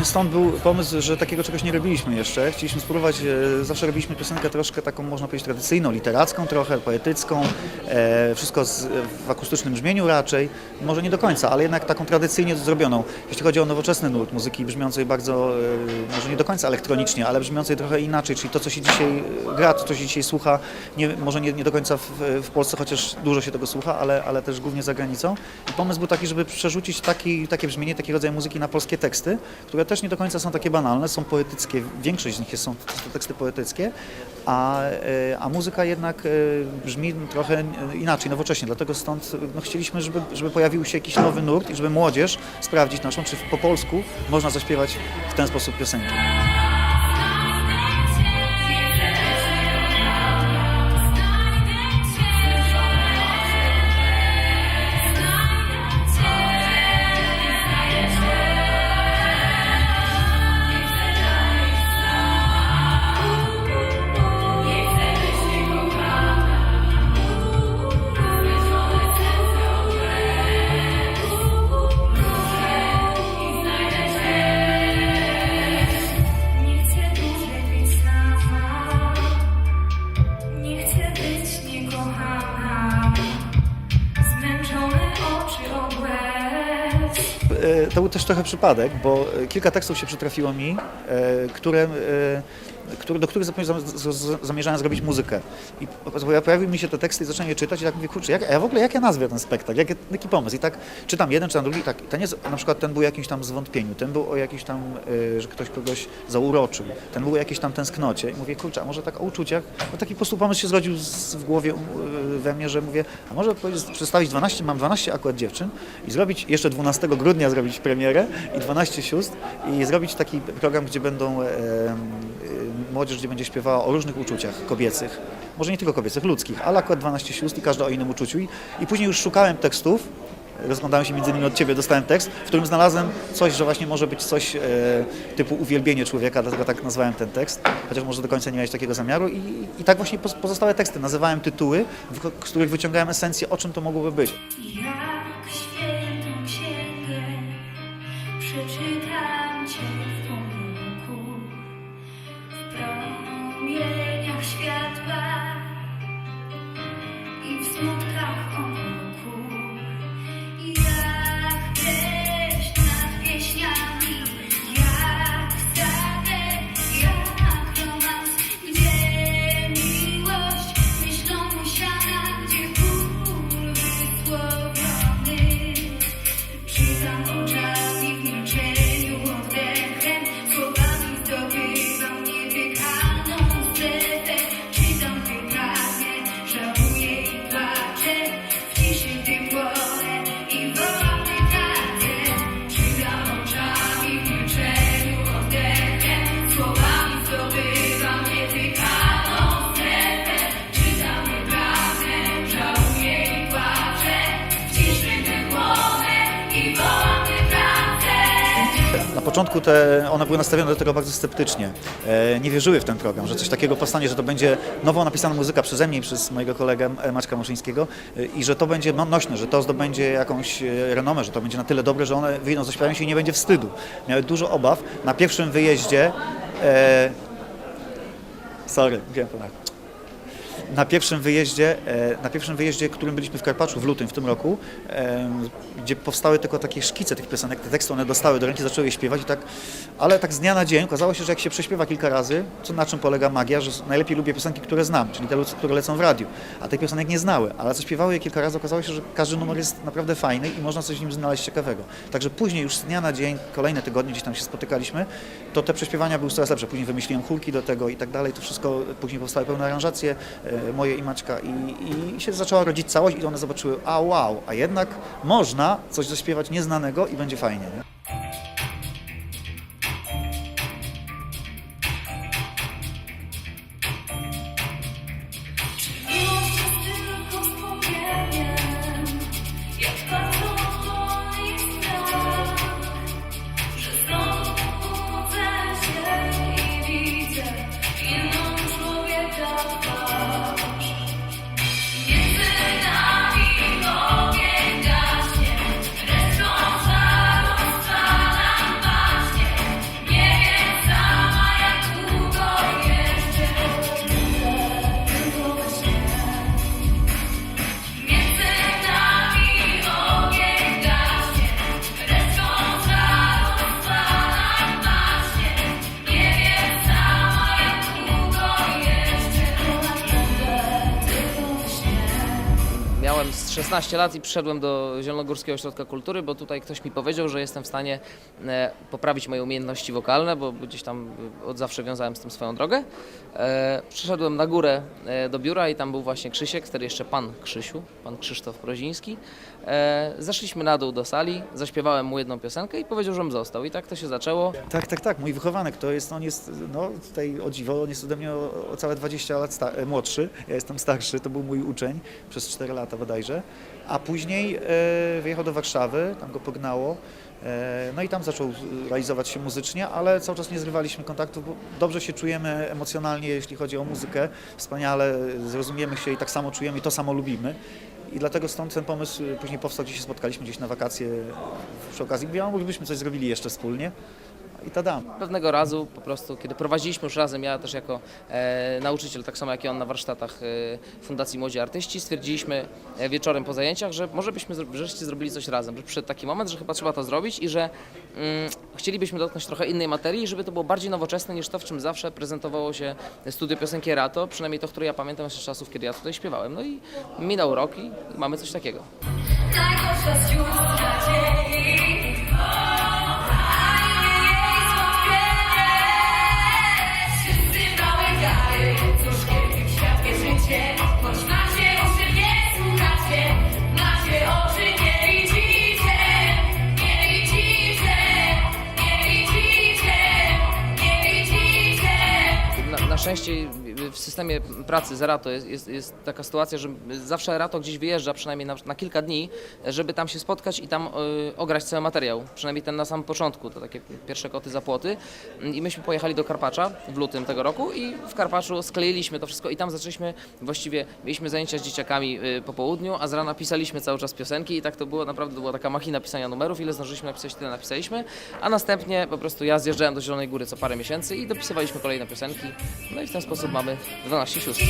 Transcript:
właśnie stąd był pomysł, że takiego czegoś nie robiliśmy jeszcze. Chcieliśmy spróbować, e, zawsze robiliśmy piosenkę troszkę taką, można powiedzieć, tradycyjną, literacką trochę, poetycką, e, wszystko z, w akustycznym brzmieniu raczej, może nie do końca, ale jednak taką tradycyjnie zrobioną. Jeśli chodzi o nowoczesny nurt muzyki brzmiącej bardzo, e, może nie do końca elektronicznie, ale brzmiącej trochę inaczej, czyli to, co się dzisiaj gra, to, co się dzisiaj słucha, nie, może nie, nie do końca w, w Polsce, chociaż dużo się tego słucha, ale, ale też głównie za granicą. I pomysł był taki, żeby przerzucić taki, takie brzmienie, taki rodzaj muzyki na polskie teksty, które też nie do końca są takie banalne, są poetyckie, większość z nich są teksty poetyckie, a, e, a muzyka jednak e, brzmi trochę inaczej, nowocześnie, dlatego stąd no, chcieliśmy, żeby, żeby pojawił się jakiś nowy nurt i żeby młodzież sprawdzić naszą, czy po polsku można zaśpiewać w ten sposób piosenki. Był też trochę przypadek, bo e, kilka tekstów się przytrafiło mi, e, które, e, które, do których zamierzałem zrobić muzykę. I po- pojawiły mi się te teksty i zacząłem je czytać i tak mówię, kurczę, jak, ja w ogóle jak ja nazwę ten spektakl, jak, jaki pomysł? I tak czytam jeden, czytam drugi, tak, ten jest, na przykład ten był o jakimś tam zwątpieniu, ten był o jakimś tam, e, że ktoś kogoś zauroczył, ten był o jakiejś tam tęsknocie i mówię, kurczę, a może tak o uczuciach, no taki po prostu pomysł się zrodził z, w głowie e, we mnie, że mówię, a może przedstawić 12, mam 12 akurat dziewczyn i zrobić jeszcze 12 grudnia zrobić premierę i 12 sióstr i zrobić taki program, gdzie będą młodzież, gdzie będzie śpiewała o różnych uczuciach kobiecych, może nie tylko kobiecych, ludzkich, ale akurat 12 sióstr i każda o innym uczuciu. I, i później już szukałem tekstów, rozglądałem się między innymi od Ciebie, dostałem tekst, w którym znalazłem coś, że właśnie może być coś e, typu uwielbienie człowieka, dlatego tak nazwałem ten tekst, chociaż może do końca nie miałeś takiego zamiaru. I, i tak właśnie poz- pozostałe teksty. Nazywałem tytuły, w, których wyciągałem esencję, o czym to mogłoby być. Jak świętą księgę przeczytam początku te, one były nastawione do tego bardzo sceptycznie. E, nie wierzyły w ten program, że coś takiego powstanie, że to będzie nowo napisana muzyka przeze mnie i przez mojego kolegę e, Maćka Muszyńskiego e, i że to będzie no, nośne, że to zdobędzie jakąś renomę, że to będzie na tyle dobre, że one wyjdą, zaśpiewają się i nie będzie wstydu. Miały dużo obaw. Na pierwszym wyjeździe e, sorry, wiem to tak. Na pierwszym wyjeździe, e, na pierwszym wyjeździe, którym byliśmy w Karpaczu w lutym w tym roku, gdzie powstały tylko takie szkice tych piosenek, te teksty one dostały do ręki, zaczęły je śpiewać i tak, ale tak z dnia na dzień okazało się, że jak się prześpiewa kilka razy, co na czym polega magia, że najlepiej lubię piosenki, które znam, czyli te, które lecą w radiu, a tych piosenek nie znały, ale co śpiewały je kilka razy, okazało się, że każdy numer jest naprawdę fajny i można coś w nim znaleźć ciekawego. Także później już z dnia na dzień, kolejne tygodnie gdzieś tam się spotykaliśmy, to te prześpiewania były coraz lepsze. Później wymyśliłem chórki do tego i tak dalej, to wszystko, później powstały pełne aranżacje, moje i Maćka i, i się zaczęła rodzić całość i one zobaczyły, a wow, a jednak można coś zaśpiewać nieznanego i będzie fajnie. Nie? Z 16 lat i przyszedłem do Zielonogórskiego Ośrodka Kultury, bo tutaj ktoś mi powiedział, że jestem w stanie e, poprawić moje umiejętności wokalne, bo gdzieś tam e, od zawsze wiązałem z tym swoją drogę. E, Przyszedłem na górę do biura i tam był właśnie Krzysiek, wtedy jeszcze pan Krzysiu, pan Krzysztof Proziński. Zeszliśmy na dół do sali, zaśpiewałem mu jedną piosenkę i powiedział, żebym został. I tak to się zaczęło. Tak, tak, tak. Mój wychowanek to jest, on jest, no tutaj o dziwo, on jest ode mnie o, o całe 20 lat młodszy. Ja jestem starszy, to był mój uczeń przez 4 lata bodajże. A później e, wyjechał do Warszawy, tam go pognało. E, no i tam zaczął e, realizować się muzycznie, ale cały czas nie zrywaliśmy kontaktów, bo dobrze się czujemy emocjonalnie, jeśli chodzi o muzykę. Wspaniale zrozumiemy się i tak samo czujemy i to samo lubimy. I dlatego stąd ten pomysł później powstał, gdzie się spotkaliśmy gdzieś na wakacje przy okazji. Mówię, a moglibyśmy coś zrobili jeszcze wspólnie. I tada. Pewnego razu po prostu, kiedy prowadziliśmy już razem, ja też jako e, nauczyciel, tak samo jak i on na warsztatach e, Fundacji Młodzi Artyści, stwierdziliśmy e, wieczorem po zajęciach, że może byśmy żeście zrobili coś razem, że przyszedł taki moment, że chyba trzeba to zrobić i że mm, chcielibyśmy dotknąć trochę innej materii, żeby to było bardziej nowoczesne niż to, w czym zawsze prezentowało się studio piosenki Rato, przynajmniej to, które ja pamiętam jeszcze z czasów, kiedy ja tutaj śpiewałem. No i minął rok i mamy coś takiego. Z sióstr nadziei Na, na szczęście w systemie pracy z Erato jest, jest, jest taka sytuacja, że zawsze Erato gdzieś wyjeżdża przynajmniej na, na kilka dni, żeby tam się spotkać i tam y, ograć cały materiał. Przynajmniej ten na samym początku, to takie pierwsze koty za płoty. I myśmy pojechali do Karpacza w lutym tego roku i w Karpaczu skleiliśmy to wszystko i tam zaczęliśmy, właściwie mieliśmy zajęcia z dzieciakami y, po południu, a z rana pisaliśmy cały czas piosenki i tak to było, naprawdę to była taka machina pisania numerów, ile zdążyliśmy napisać, tyle napisaliśmy, a następnie po prostu ja zjeżdżałem do Zielonej Góry co parę miesięcy i dopisywaliśmy kolejne piosenki, no i w ten sposób mamy 12 sióstr.